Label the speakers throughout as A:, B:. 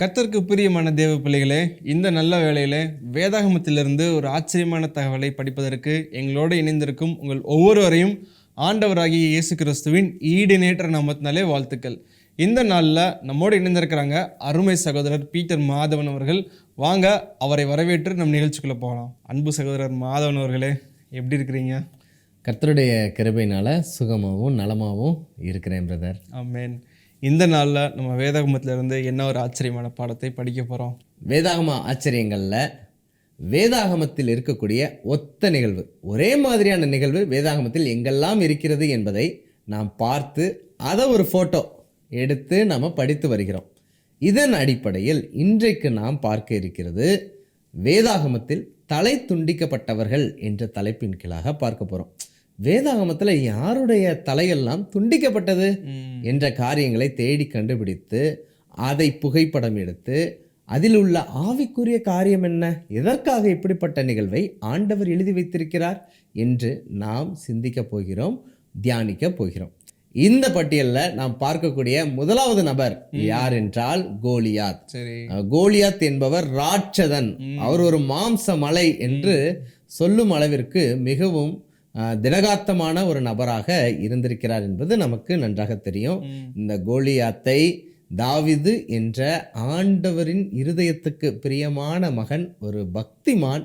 A: கர்த்தருக்கு பிரியமான தேவ பிள்ளைகளே இந்த நல்ல வேளையிலே வேதாகமத்திலிருந்து ஒரு ஆச்சரியமான தகவலை படிப்பதற்கு எங்களோடு இணைந்திருக்கும் உங்கள் ஒவ்வொருவரையும் ஆண்டவராகிய இயேசு கிறிஸ்துவின் ஈடுநேற்ற நாமத்தினாலே வாழ்த்துக்கள். இந்த நாளில் நம்மோடு இணைந்திருக்கிறாங்க அருமை சகோதரர் பீட்டர் மாதவன் அவர்கள். வாங்க அவரை வரவேற்று நம் நிகழ்ச்சிக்குள்ளே போகலாம். அன்பு சகோதரர் மாதவன் அவர்களே எப்படி இருக்கிறீங்க?
B: கர்த்தருடைய கிருபையினால சுகமாகவும் நலமாகவும் இருக்கிறேன் பிரதர்.
A: ஆமென். இந்த நாளில் நம்ம வேதாகமத்திலிருந்து என்ன ஒரு ஆச்சரியமான பாடத்தை படிக்க போகிறோம்
B: வேதாகம ஆச்சரியங்களில் வேதாகமத்தில் இருக்கக்கூடிய ஒத்த நிகழ்வு ஒரே மாதிரியான நிகழ்வு வேதாகமத்தில் எங்கெல்லாம் இருக்கிறது என்பதை நாம் பார்த்து அதை ஒரு ஃபோட்டோ எடுத்து நாம் படித்து வருகிறோம். இதன் அடிப்படையில் இன்றைக்கு நாம் பார்க்க இருக்கிறது வேதாகமத்தில் தலை துண்டிக்கப்பட்டவர்கள் என்ற தலைப்பின் கீழாக பார்க்க போகிறோம் வேதாகமத்தில் யாருடைய தலையெல்லாம் துண்டிக்கப்பட்டது? என்ற காரியங்களை தேடி கண்டுபிடித்து அதை புகைப்படம் எடுத்து அதில் உள்ள ஆவிக்குரிய காரியம் என்ன? எதற்காக இப்படிப்பட்ட நிகழ்வை ஆண்டவர் எழுதி வைத்திருக்கிறார் என்று நாம் சிந்திக்க போகிறோம் தியானிக்க போகிறோம். இந்த பட்டியலில் நாம் பார்க்கக்கூடிய முதலாவது நபர் யார் என்றால் கோலியாத். கோலியாத் என்பவர் ராட்சதன். அவர் ஒரு மாம்ச மலை என்று சொல்லும் அளவிற்கு மிகவும் திடகாத்தமான ஒரு நபராக இருந்திருக்கிறார் என்பது நமக்கு நன்றாக தெரியும். இந்த கோலியாத்தை தாவிது என்ற ஆண்டவரின் இருதயத்துக்கு பிரியமான மகன் ஒரு பக்திமான்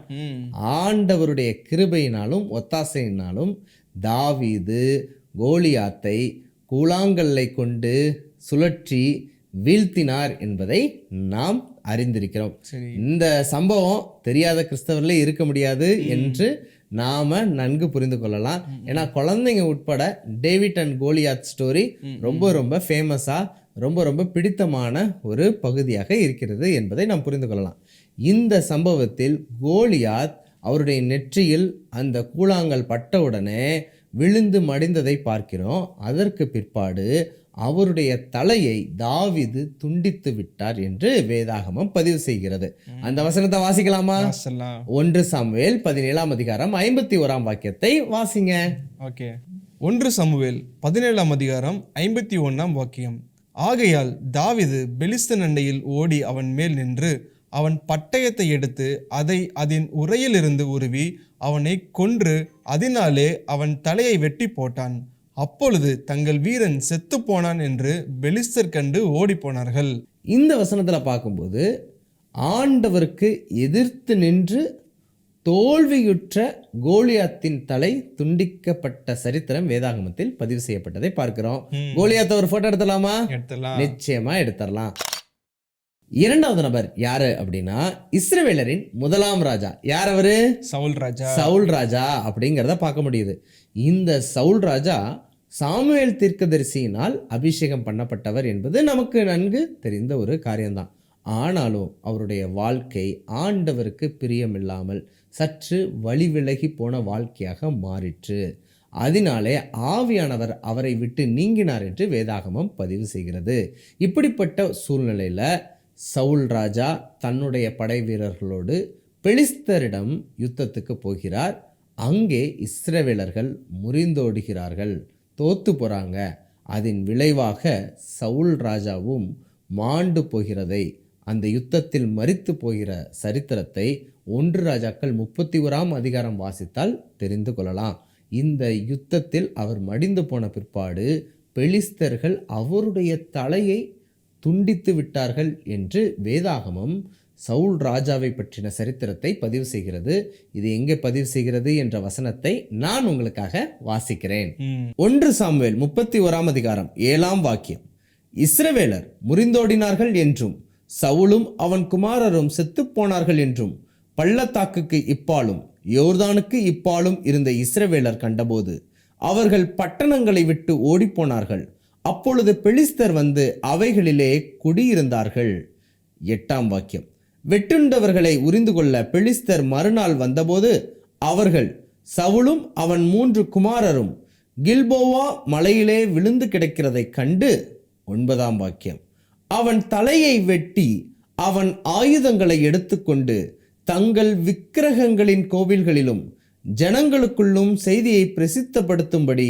B: ஆண்டவருடைய கிருபையினாலும் ஒத்தாசையினாலும் தாவீது கோலியாத்தை கூழாங்கல்லை கொண்டு சுழற்றி வீழ்த்தினார் என்பதை நாம் அறிந்திருக்கிறோம். இந்த சம்பவம் தெரியாத கிறிஸ்தவர்களே இருக்க முடியாது என்று நாம நன்கு புரிந்து கொள்ளலாம். ஏன்னா குழந்தைங்க உட்பட டேவிட் அண்ட் கோலியாத் ஸ்டோரி ரொம்ப ரொம்ப ஃபேமஸா ரொம்ப ரொம்ப பிடித்தமான ஒரு பகுதியாக இருக்கிறது என்பதை நாம் புரிந்து கொள்ளலாம். இந்த சம்பவத்தில் கோலியாத் அவருடைய நெற்றியில் அந்த கூழாங்கல் பட்டவுடனே விழுந்து மடிந்ததை பார்க்கிறோம். அதற்கு பிற்பாடு அவருடைய தலையை தாவிது துண்டித்து விட்டார் என்று வேதாகமம் பதிவு செய்கிறது. அந்த வசனத்தை வாசிக்கலாமா? ஒன்று சாமுவேல் பதினேழாம் அதிகாரம் ஐம்பத்தி ஓராம் வாக்கியத்தை வாசிங்க.
A: ஓகே. ஒன்று சமுவேல் பதினேழாம் அதிகாரம் ஐம்பத்தி ஒன்றாம் வாக்கியம். ஆகையால் தாவிது பெலிஸ்தன் அண்டையில் ஓடி அவன் மேல் நின்று அவன் பட்டயத்தை எடுத்து அதை அதன் உரையிலிருந்து உருவி அவனை கொன்று அதனாலே அவன் தலையை வெட்டி போட்டான். அப்பொழுது தங்கள் வீரன் செத்துப் போனான் என்று பெலிஸ்தர் கண்டு ஓடிப்போனார்கள்.
B: இந்த வசனத்துல பார்க்கும்போது ஆண்டவருக்கு எதிர்த்து நின்று தோல்வியுற்ற கோலியாத்தின் தலை துண்டிக்கப்பட்ட சரித்திரம் வேதாகமத்தில் பதிவு செய்யப்பட்டதை பார்க்கிறோம். கோலியாத்தை ஒரு போட்டோ எடுத்துலாமா
A: எடுத்துலாம்
B: நிச்சயமா எடுத்துடலாம். இரண்டாவது நபர் யாரு அப்படின்னா இஸ்ரவேலரின் முதலாம் ராஜா. யார் அவரு?
A: சவுல் ராஜா.
B: சவுல் ராஜா அப்படிங்கிறத பார்க்க முடியுது. இந்த சவுல் ராஜா சாமுவேல் தீர்க்கதரிசியினால் அபிஷேகம் பண்ணப்பட்டவர் என்பது நமக்கு நன்கு தெரிந்த ஒரு காரியம்தான். ஆனாலும் அவருடைய வாழ்க்கை ஆண்டவருக்கு பிரியமில்லாமல் சற்று வழி விலகி போன வாழ்க்கையாக மாறிற்று. அதனாலே ஆவியானவர் அவரை விட்டு நீங்கினார் என்று வேதாகமம் பதிவு செய்கிறது. இப்படிப்பட்ட சூழ்நிலையில் சவுல் ராஜா தன்னுடைய படை வீரர்களோடு பெலிஸ்தரிடம் யுத்தத்துக்கு போகிறார். அங்கே இஸ்ரவேலர்கள் முறிந்தோடுகிறார்கள். தோத்து போகிறாங்க அதன் விளைவாக சவுல் ராஜாவும் மாண்டு போகிறதை அந்த யுத்தத்தில் மறித்து போகிற சரித்திரத்தை ஒன்று ராஜாக்கள் முப்பத்தி ஓராம் அதிகாரம் வாசித்தால் தெரிந்து கொள்ளலாம். இந்த யுத்தத்தில் அவர் மடிந்து போன பிற்பாடு பெலிஸ்தர்கள் அவருடைய தலையை துண்டித்து விட்டார்கள் என்று வேதாகமம் சவுல் ராஜாவை பற்றின சரித்திரத்தை பதிவு செய்கிறது. இது எங்கே பதிவு செய்கிறது என்ற வசனத்தை நான் உங்களுக்காக வாசிக்கிறேன். ஒன்று சாமுவேல் முப்பத்தி ஓராம் அதிகாரம் ஏழாம் வாக்கியம். இஸ்ரவேலர் முறிந்தோடினார்கள் என்றும் சவுலும் அவன் குமாரரும் செத்துப் போனார்கள் என்றும் பள்ளத்தாக்குக்கு இப்பாலும் யோர்தானுக்கு இப்பாலும் இருந்த இஸ்ரவேலர் கண்டபோது அவர்கள் பட்டணங்களை விட்டு ஓடிப்போனார்கள் அப்பொழுது பெலிஸ்தர் வந்து அவைகளிலே குடியிருந்தார்கள். எட்டாம் வாக்கியம். வெட்டுண்டவர்களை உரிந்து கொள்ள பெலிஸ்தர் மறுநாள் வந்தபோது அவர்கள் சவுலும் அவன் மூன்று குமாரரும் கில்போவா மலையிலே விழுந்து கிடக்கிறதைக் கண்டு ஒன்பதாம் வாக்கியம். அவன் தலையை வெட்டி அவன் ஆயுதங்களை எடுத்துக்கொண்டு தங்கள் விக்கிரகங்களின் கோவில்களிலும் ஜனங்களுக்குள்ளும் செய்தியை பிரசித்தப்படுத்தும்படி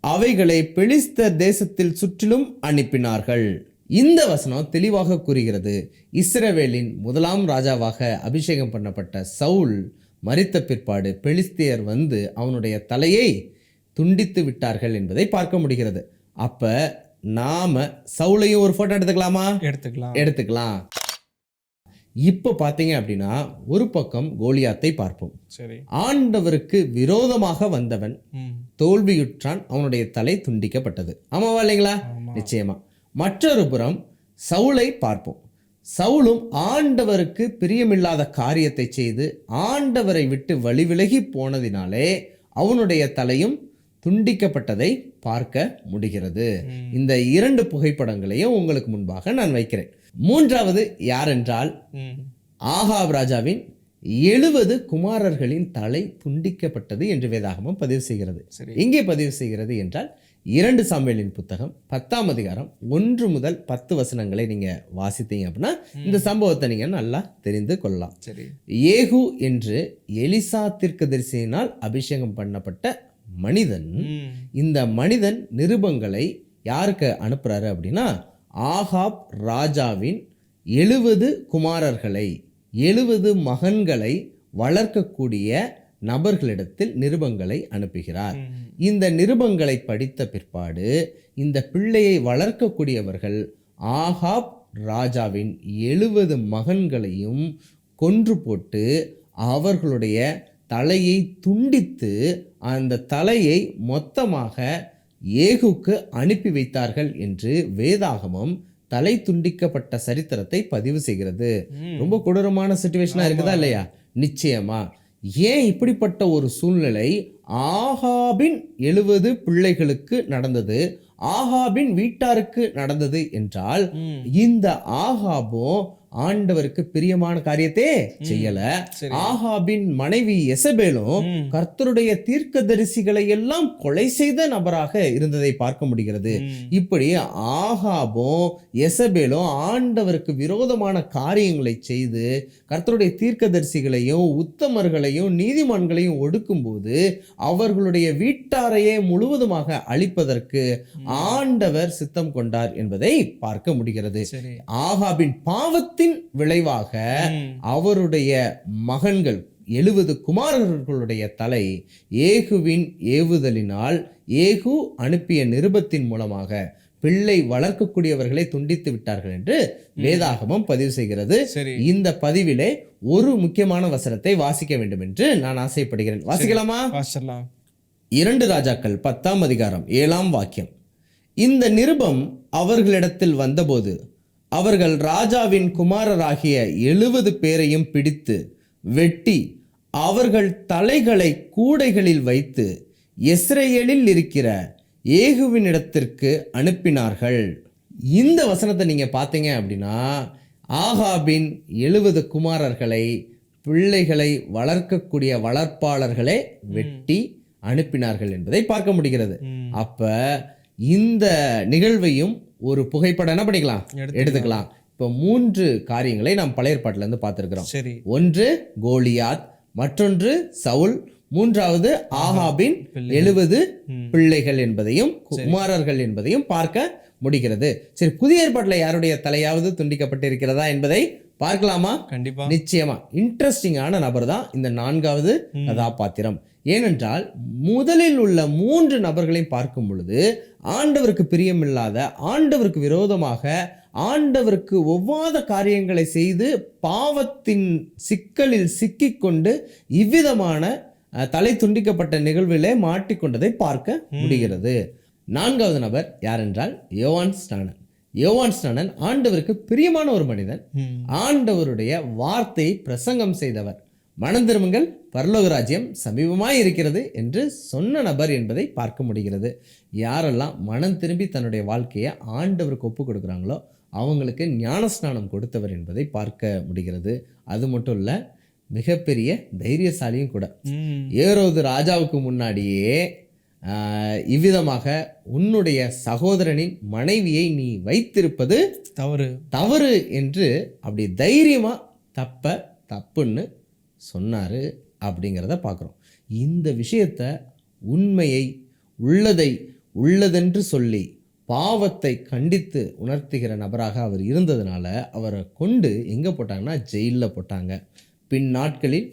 B: அவைகளை பெலிஸ்தர் தேசத்தில் சுற்றிலும் அனுப்பினார்கள். இந்த வசனம் தெளிவாக கூறுகிறது. இஸ்ரவேலின் முதலாம் ராஜாவாக அபிஷேகம் பண்ணப்பட்ட சவுல் மரித்த பிற்பாடு பெலிஸ்தியர் வந்து அவனுடைய தலையை துண்டித்து விட்டார்கள் என்பதை பார்க்க முடிகிறது. அப்ப நாம சவுலையும் ஒரு போட்டோ எடுத்துக்கலாமா?
A: எடுத்துக்கலாம்.
B: எடுத்துக்கலாம். இப்போ பார்த்தீங்க அப்படின்னா ஒரு பக்கம் கோலியாத்தை பார்ப்போம்.
A: சரி.
B: ஆண்டவருக்கு விரோதமாக வந்தவன் தோல்வியுற்றான் அவனுடைய தலை துண்டிக்கப்பட்டது. ஆமாவா இல்லைங்களா. நிச்சயமா. மற்றொரு புறம் சவுலை பார்ப்போம். சவுலும் ஆண்டவருக்கு பிரியமில்லாத காரியத்தை செய்து ஆண்டவரை விட்டு வழி விலகி போனதினாலே அவனுடைய தலையும் துண்டிக்கப்பட்டதை பார்க்க முடிகிறது. இந்த இரண்டு புகைப்படங்களையும் உங்களுக்கு முன்பாக நான் வைக்கிறேன். மூன்றாவது யாரென்றால் ஆகாப் ராஜாவின் எழுபது குமாரர்களின் தலை துண்டிக்கப்பட்டது என்று வேதாகமம் பதிவு செய்கிறது. எங்கே பதிவு செய்கிறது என்றால் இரண்டு சாமுவேலின் புத்தகம் பத்தாம் அதிகாரம் ஒன்று முதல் பத்து வசனங்களை நீங்க வாசித்தீங்க அப்படின்னா இந்த சம்பவத்தை நீங்க நல்லா தெரிந்து கொள்ளலாம்.
A: சரி.
B: ஏகு என்று எலிசா தீர்க்கதரிசியினால் அபிஷேகம் பண்ணப்பட்ட மனிதன் இந்த மனிதன் நிருபங்களை யாருக்கு அனுப்புறாரு அப்படின்னா ஆகாப் ராஜாவின் எழுபது குமாரர்களை எழுபது மகன்களை வளர்க்கக்கூடிய நபர்களிடத்தில் நிருபங்களை அனுப்புகிறார். இந்த நிருபங்களை படித்த பிற்பாடு இந்த பிள்ளையை வளர்க்கக்கூடியவர்கள் ஆகாப் ராஜாவின் எழுபது மகன்களையும் கொன்று போட்டு அவர்களுடைய தலையை துண்டித்து அந்த தலையை மொத்தமாக ஏகுக்கு அனுப்பி வைத்தார்கள் என்று வேதாகமம் தலை துண்டிக்கப்பட்ட சரித்திரத்தை பதிவு செய்கிறது. ரொம்ப கொடூரமான சுச்சுவேஷனா இருக்குதா இல்லையா? நிச்சயமா. ஏன் இப்படிப்பட்ட ஒரு சூழ்நிலை? ஆகாபின் எழுபது பிள்ளைகளுக்கு நடந்தது. ஆகாபின் வீட்டாருக்கு நடந்தது என்றால் இந்த ஆகாபும் ஆண்டவருக்கு பிரியமான காரியத்தை செய்யல.
A: சரி.
B: ஆகாபின் மனைவி எசபேலும். கர்த்தருடைய தீர்க்கதரிசிகளை எல்லாம் கொலை செய்த நபராக இருந்ததை பார்க்க முடிகிறது. இப்படி ஆகாபும் எசபேலும் ஆண்டவருக்கு விரோதமான காரியங்களை செய்து கர்த்தருடைய தீர்க்கதரிசிகளையும் உத்தமர்களையும் நீதிமான்களையும் ஒடுக்கும்போது அவர்களுடைய வீட்டாரையே முழுவதுமாக அழிப்பதற்கு ஆண்டவர் சித்தம் கொண்டார் என்பதை பார்க்க முடிகிறது.
A: சரி.
B: ஆகாபின் பாவத்தின் விளைவாக. அவருடைய மகன்கள் எழுபது குமாரர்களுடைய தலை ஏகுவின் ஏவுதலினால் ஏகு அனுப்பிய நிருபத்தின் மூலமாக பிள்ளை வளர்க்கக்கூடியவர்களை துண்டித்து விட்டார்கள் என்று வேதாகமம் பதிவு செய்கிறது. இந்த பதிவிலே ஒரு முக்கியமான வசனத்தை வாசிக்க வேண்டும் என்று நான் ஆசைப்படுகிறேன். வாசிக்கலாமா? இரண்டு ராஜாக்கள் பத்தாம் அதிகாரம் ஏழாம் வாக்கியம். இந்த நிருபம் அவர்களிடத்தில் வந்தபோது அவர்கள் ராஜாவின் குமாரராகிய எழுபது பேரையும் பிடித்து வெட்டி அவர்கள் தலைகளை கூடைகளில் வைத்து எஸ்ரேலில் இருக்கிற ஏகுவினிடத்திற்கு அனுப்பினார்கள். இந்த வசனத்தை நீங்கள் பார்த்தீங்க அப்படின்னா ஆகாபின் எழுபது குமாரர்களை பிள்ளைகளை வளர்க்கக்கூடிய வளர்ப்பாளர்களே வெட்டி அனுப்பினார்கள் என்பதை பார்க்க முடிகிறது. அப்ப இந்த நிகழ்வையும் ஒரு புகைப்படம் என்ன பண்ணிக்கலாம்
A: எடுத்துக்கலாம்.
B: இப்போ மூன்று காரியங்களை நாம் பழைய ஏற்பாட்டுல இருந்து பார்த்திருக்கிறோம்.
A: சரி.
B: ஒன்று கோலியாத். மற்றொன்று சவுல். மூன்றாவது ஆகாபின்
A: பிள்ளைகள்.
B: எழுபது. பிள்ளைகள் என்பதையும் குமாரர்கள் என்பதையும் பார்க்க முடிகிறது. சரி புதிய ஏற்பாட்டில் யாருடைய தலையாவது துண்டிக்கப்பட்டு இருக்கிறதா என்பதை பார்க்கலாமா?
A: கண்டிப்பா.
B: நிச்சயமா. இன்ட்ரெஸ்டிங்கான நபர் தான் இந்த நான்காவது கதாபாத்திரம். ஏனென்றால் முதலில் உள்ள மூன்று நபர்களையும் பார்க்கும் பொழுது ஆண்டவருக்கு பிரியமில்லாத ஆண்டவருக்கு விரோதமாக ஆண்டவருக்கு ஒவ்வாத காரியங்களை செய்து பாவத்தின் சிக்கலில் சிக்கிக்கொண்டு இவ்விதமான தலை துண்டிக்கப்பட்ட நிகழ்விலே மாட்டிக்கொண்டதை பார்க்க முடிகிறது. நான்காவது நபர் யாரென்றால் யோவான் ஸ்நானன். யோவான் ஸ்நானன் ஆண்டவருக்கு பிரியமான ஒரு மனிதன். ஆண்டவருடைய வார்த்தையை பிரசங்கம் செய்தவர். மனம் திரும்புங்கள் பரலோக ராஜ்யம் சமீபமாய் இருக்கிறது என்று சொன்ன நபர் என்பதை பார்க்க முடிகிறது. யாரெல்லாம் மனம் திரும்பி தன்னுடைய வாழ்க்கையை ஆண்டவருக்கு ஒப்பு கொடுக்குறாங்களோ அவங்களுக்கு ஞானஸ்நானம் கொடுத்தவர் என்பதை பார்க்க முடிகிறது. அது மட்டும் இல்லை மிகப்பெரிய தைரியசாலியும் கூட.
A: ம்.
B: ஏரோது ராஜாவுக்கு முன்னாடியே இவ்விதமாக உன்னுடைய சகோதரனின் மனைவியை நீ வைத்திருப்பது
A: தவறு.
B: தவறு என்று அப்படி தைரியமா தப்ப தப்புன்னு சொன்னார் அப்படிங்கிறத பார்க்குறோம். இந்த விஷயத்த உண்மையை உள்ளதை உள்ளதென்று சொல்லி பாவத்தை கண்டித்து உணர்த்துகிற நபராக அவர் இருந்ததுனால அவரை கொண்டு எங்கே போட்டாங்கன்னா ஜெயிலில் போட்டாங்க. பின் நாட்களில்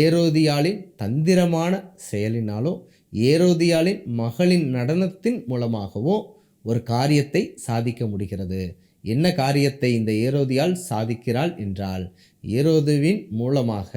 B: ஏரோதியாளின் தந்திரமான செயலினாலும் ஏரோதியாளின் மகளின் நடனத்தின் மூலமாகவும் ஒரு காரியத்தை சாதிக்க முடிகிறது. என்ன காரியத்தை இந்த ஏரோதியால் சாதிக்கிறாள் என்றால் ஏரோதுவின் மூலமாக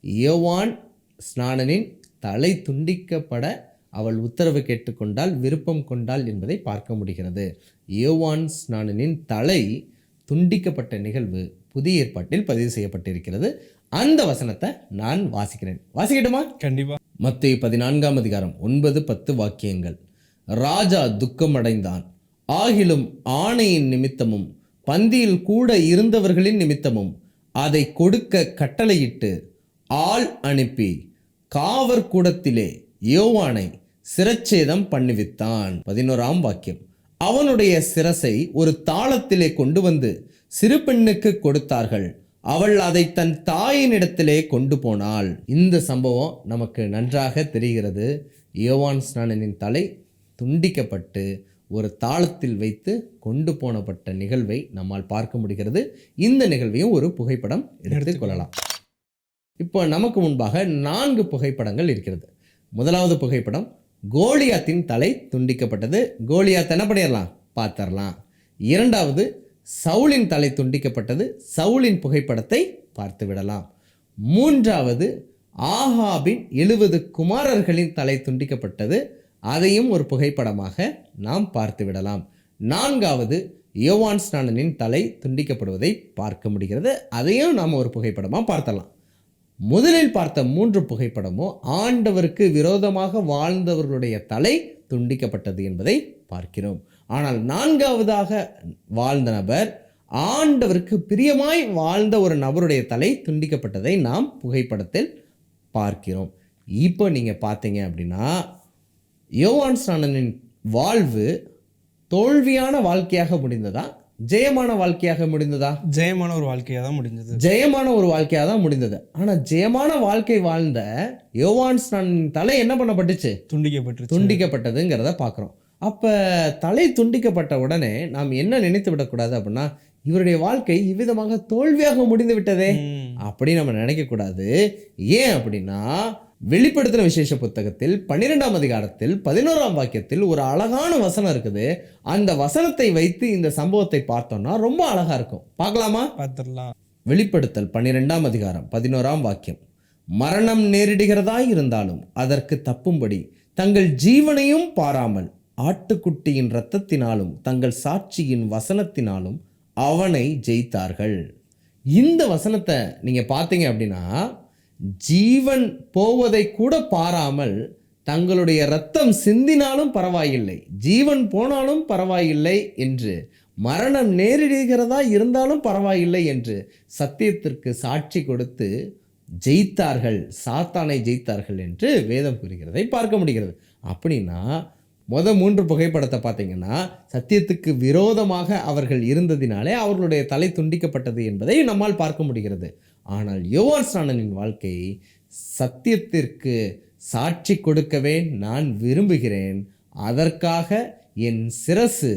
B: யோவான் ஸ்நானனின் தலை துண்டிக்கப்பட அவள் உத்தரவு கேட்டுக்கொண்டால் விருப்பம் கொண்டாள் என்பதை பார்க்க முடிகிறது. யோவான் ஸ்நானனின் தலை துண்டிக்கப்பட்ட நிகழ்வு புதிய ஏற்பாட்டில் பதிவு செய்யப்பட்டிருக்கிறது. அந்த வசனத்தை நான் வாசிக்கிறேன். வாசிக்கட்டுமா?
A: கண்டிப்பா.
B: மத்திய பதினான்காம் அதிகாரம் ஒன்பது பத்து வாக்கியங்கள். ராஜா துக்கமடைந்தான். ஆகிலும் ஆணையின் நிமித்தமும் பந்தியில் கூட இருந்தவர்களின் நிமித்தமும் அதை கொடுக்க கட்டளையிட்டு ஆள் அனுப்பி காவற்கூடத்திலே யோவானை சிரச்சேதம் பண்ணுவித்தான். பதினோராம் வாக்கியம். அவனுடைய சிரசை ஒரு தாளத்திலே கொண்டு வந்து சிறு பெண்ணுக்கு கொடுத்தார்கள். அவள் அதை தன் தாயினிடத்திலே கொண்டு போனாள். இந்த சம்பவம் நமக்கு நன்றாக தெரிகிறது. யோவான் ஸ்நானனின் தலை துண்டிக்கப்பட்டு ஒரு தாளத்தில் வைத்து கொண்டு போனப்பட்ட நிகழ்வை நம்மால் பார்க்க முடிகிறது. இந்த நிகழ்வையும் ஒரு புகைப்படம் எடுத்துக் கொள்ளலாம். இப்போ நமக்கு முன்பாக நான்கு புகைப்படங்கள் இருக்கிறது. முதலாவது புகைப்படம் கோலியாத்தின் தலை துண்டிக்கப்பட்டது. கோலியாத் என்ன பண்ணிடலாம்? பார்த்துடலாம். இரண்டாவது சவுலின் தலை துண்டிக்கப்பட்டது. சவுலின் புகைப்படத்தை பார்த்து விடலாம். மூன்றாவது ஆகாபின் எழுபது குமாரர்களின் தலை துண்டிக்கப்பட்டது. அதையும் ஒரு புகைப்படமாக நாம் பார்த்து விடலாம் நான்காவது யோவான் ஸ்நானனின் தலை துண்டிக்கப்படுவதை பார்க்க முடிகிறது. அதையும் நாம் ஒரு புகைப்படமாக பார்த்தலாம் முதலில் பார்த்த மூன்று புகைப்படமோ ஆண்டவருக்கு விரோதமாக வாழ்ந்தவர்களுடைய தலை துண்டிக்கப்பட்டது என்பதை பார்க்கிறோம். ஆனால் நான்காவதாக வாழ்ந்த நபர் ஆண்டவருக்கு பிரியமாய் வாழ்ந்த ஒரு நபருடைய தலை துண்டிக்கப்பட்டதை நாம் புகைப்படத்தில் பார்க்கிறோம். இப்போ நீங்கள் பார்த்தீங்க அப்படின்னா யோவான் ஸ்நானனின் வாழ்வு தோல்வியான வாழ்க்கையாக முடிந்ததா? ஜெயமான வாழ்க்கையாக முடிந்ததா?
A: ஜெயமான ஒரு வாழ்க்கையா தான் முடிஞ்சது.
B: ஜெயமான ஒரு வாழ்க்கையாக தான் முடிந்தது. ஆனால் ஜெயமான வாழ்க்கை வாழ்ந்த யோவான் ஸ்நானனின் தலை என்ன பண்ணப்பட்டுச்சு?
A: துண்டிக்கப்பட்டு
B: துண்டிக்கப்பட்டதுங்கிறத பார்க்குறோம். அப்போ தலை துண்டிக்கப்பட்ட உடனே நாம் என்ன நினைத்து விடக்கூடாது அப்படின்னா இவருடைய வாழ்க்கை இவ்விதமாக தோல்வியாக முடிந்து விட்டதே அப்படி நம்ம நினைக்கக்கூடாது ஏன் அப்படின்னா வெளிப்படுத்தின விசேஷ புத்தகத்தில் பன்னிரெண்டாம் அதிகாரத்தில் பதினோராம் வாக்கியத்தில் ஒரு அழகான வசனம் இருக்குது. அந்த வசனத்தை வைத்து இந்த சம்பவத்தை பார்த்தோம்னா ரொம்ப அழகா இருக்கும். பார்க்கலாமா?
A: பார்த்துடலாம்.
B: வெளிப்படுத்தல் பன்னிரெண்டாம் அதிகாரம் பதினோராம் வாக்கியம். மரணம் நேரிடுகிறதாய் இருந்தாலும் அதற்கு தப்பும்படி தங்கள் ஜீவனையும் பாராமல் ஆட்டுக்குட்டியின் இரத்தத்தினாலும் தங்கள் சாட்சியின் வசனத்தினாலும் அவனை ஜெயித்தார்கள். இந்த வசனத்தை நீங்கள் பார்த்தீங்க அப்படின்னா ஜீவன் போவதை கூட பாராமல் தங்களுடைய ரத்தம் சிந்தினாலும் பரவாயில்லை ஜீவன் போனாலும் பரவாயில்லை என்று மரணம் நேரிடுகிறதா இருந்தாலும் பரவாயில்லை என்று சத்தியத்திற்கு சாட்சி கொடுத்து ஜெயித்தார்கள் சாத்தானை ஜெயித்தார்கள் என்று வேதம் கூறுகிறதை பார்க்க முடிகிறது. அப்படின்னா முத மூன்று புகைப்படத்தை பார்த்தீங்கன்னா சத்தியத்துக்கு விரோதமாக அவர்கள் இருந்ததினாலே அவர்களுடைய தலை துண்டிக்கப்பட்டது என்பதை நம்மால் பார்க்க முடிகிறது. ஆனால் யோவான் ஸ்நானனின் வாழ்க்கை சத்தியத்திற்கு சாட்சி கொடுக்கவே நான் விரும்புகிறேன். அதற்காக என் சிரசு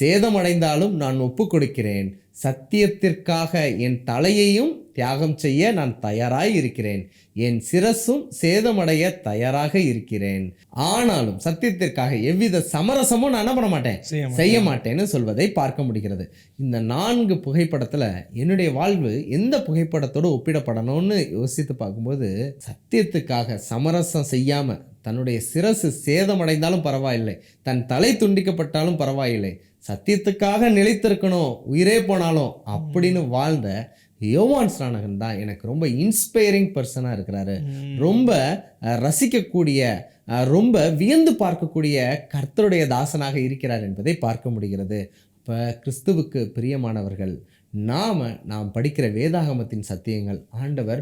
B: சேதமடைந்தாலும் நான் ஒப்பு கொடுக்கிறேன் சத்தியத்திற்காக என் தலையையும் தியாகம் செய்ய நான் தயாராய் இருக்கிறேன் என் சிரசும் சேதமடைய தயாராக இருக்கிறேன். ஆனாலும் சத்தியத்திற்காக எவ்வித சமரசமும் நான் என்ன பண்ண மாட்டேன்?
A: செய்ய மாட்டேன்.
B: செய்ய மாட்டேன்னு சொல்வதை பார்க்க முடிகிறது. இந்த நான்கு புகைப்படத்தில் என்னுடைய வாழ்வு எந்த புகைப்படத்தோடு ஒப்பிடப்படணும்னு யோசித்து பார்க்கும்போது சத்தியத்துக்காக சமரசம் செய்யாம தன்னுடைய சிரசு சேதமடைந்தாலும் பரவாயில்லை தன் தலை துண்டிக்கப்பட்டாலும் பரவாயில்லை சத்தியத்துக்காக நிலைத்திருக்கணும் உயிரே போனாலும் அப்படின்னு வாழ்ந்த யோவான் ஸ்நானகன் தான் எனக்கு ரொம்ப இன்ஸ்பைரிங் பர்சனாக இருக்கிறாரு. ரொம்ப ரசிக்கக்கூடிய ரொம்ப வியந்து பார்க்கக்கூடிய கர்த்தருடைய தாசனாக இருக்கிறார் என்பதை பார்க்க முடிகிறது. இப்போ கிறிஸ்துவுக்கு பிரியமானவர்கள் நாம் நாம் படிக்கிற வேதாகமத்தின் சத்தியங்கள் ஆண்டவர்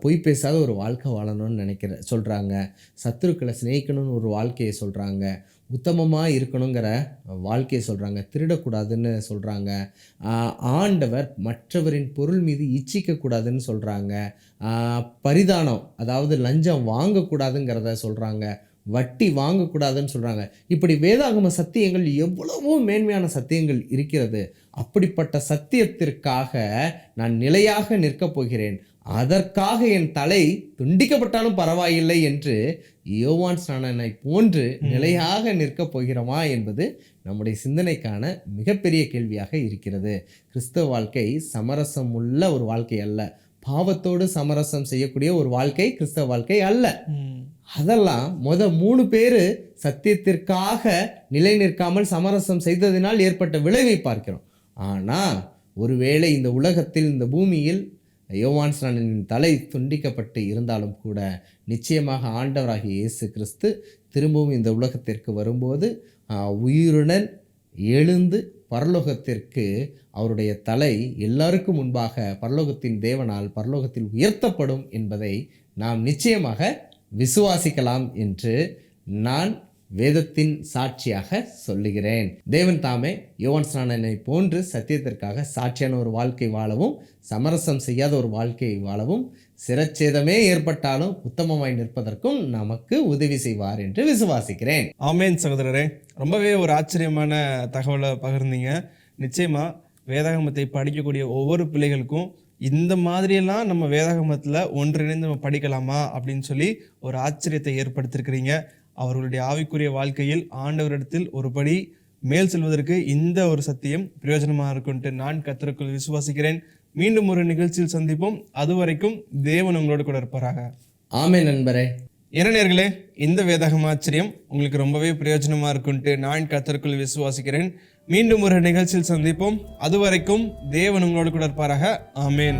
B: பொய் பேசாத ஒரு வாழ்க்கை வாழணும்னு நினைக்கிற சொல்கிறாங்க சத்துருக்களை சிநேகிக்கணும்னு ஒரு வாழ்க்கையை சொல்கிறாங்க உத்தமமாக இருக்கணுங்கிற வாழ்க்கையை சொல்கிறாங்க திருடக்கூடாதுன்னு சொல்கிறாங்க ஆண்டவர் மற்றவரின் பொருள் மீது இச்சிக்கக்கூடாதுன்னு சொல்கிறாங்க பரிதானம் அதாவது லஞ்சம் வாங்கக்கூடாதுங்கிறத சொல்கிறாங்க வட்டி வாங்கக்கூடாதுன்னு சொல்கிறாங்க இப்படி வேதாகம சத்தியங்கள் எவ்வளவோ மேன்மையான சத்தியங்கள் இருக்கிறது. அப்படிப்பட்ட சத்தியத்திற்காக நான் நிலையாக நிற்கப் போகிறேன். அதற்காக என் தலை துண்டிக்கப்பட்டாலும் பரவாயில்லை என்று யோவான் ஸ்நானனை போன்று நிலையாக நிற்கப் போகிறோமா என்பது நம்முடைய சிந்தனைக்கான மிகப்பெரிய கேள்வியாக இருக்கிறது. கிறிஸ்தவ வாழ்க்கை சமரசம் உள்ள ஒரு வாழ்க்கை அல்ல. பாவத்தோடு சமரசம் செய்யக்கூடிய ஒரு வாழ்க்கை கிறிஸ்தவ வாழ்க்கை அல்ல. அதெல்லாம் முத மூணு பேர் சத்தியத்திற்காக நிலை நிற்காமல் சமரசம் செய்ததினால் ஏற்பட்ட விளைவை பார்க்கிறோம். ஆனால் ஒருவேளை இந்த உலகத்தில் இந்த பூமியில் யோவான்ஸ்ராணனின் தலை துண்டிக்கப்பட்டு இருந்தாலும் கூட நிச்சயமாக ஆண்டவராகிய இயேசு கிறிஸ்து திரும்பவும் இந்த உலகத்திற்கு வரும்போது உயிருடன் எழுந்து பரலோகத்திற்கு அவருடைய தலை எல்லாருக்கும் முன்பாக பரலோகத்தின் தேவனால் பரலோகத்தில் உயர்த்தப்படும் என்பதை நாம் நிச்சயமாக விசுவாசிக்கலாம் என்று நான் வேதத்தின் சாட்சியாக சொல்லுகிறேன். தேவன் தாமே யோவன் ஸ்நானனை போன்று சத்தியத்திற்காக சாட்சியான ஒரு வாழ்க்கை வாழவும் சமரசம் செய்யாத ஒரு வாழ்க்கை வாழவும் சிரச்சேதமே ஏற்பட்டாலும் உத்தமமாய் நிற்பதற்கும் நமக்கு உதவி செய்வார் என்று விசுவாசிக்கிறேன்.
A: ஆமேன் சகோதரரே. ரொம்பவே ஒரு ஆச்சரியமான தகவலை பகிர்ந்தீங்க. நிச்சயமா வேதாகமத்தை படிக்கக்கூடிய ஒவ்வொரு பிள்ளைகளுக்கும் இந்த மாதிரியெல்லாம் நம்ம வேதாகமத்தில் ஒன்றிணைந்து நம்ம படிக்கலாமா அப்படின்னு சொல்லி ஒரு ஆச்சரியத்தை ஏற்படுத்தியிருக்கிறீங்க. அவர்களுடைய ஆவிக்குரிய வாழ்க்கையில் ஆண்டவரிடத்தில் ஒருபடி மேல் செல்வதற்கு இந்த ஒரு சத்தியம் பிரயோஜனமாக இருக்கும்ட்டு நான் கத்தருக்குள் விசுவாசிக்கிறேன். மீண்டும் ஒரு நிகழ்ச்சியில் சந்திப்போம். அதுவரைக்கும் தேவன் உங்களோடு கூட இருப்பாராக.
B: ஆமே நண்பரே.
A: நேர்களே இந்த வேதாகம ஆச்சரியம் உங்களுக்கு ரொம்பவே பிரயோஜனமாக இருக்குன்ட்டு நான் கத்தருக்குள் விசுவாசிக்கிறேன். மீண்டும் ஒரு நிகழ்ச்சியில் சந்திப்போம். அதுவரைக்கும் தேவன் உங்களோடு கூட இருப்பாராக. ஆமேன்.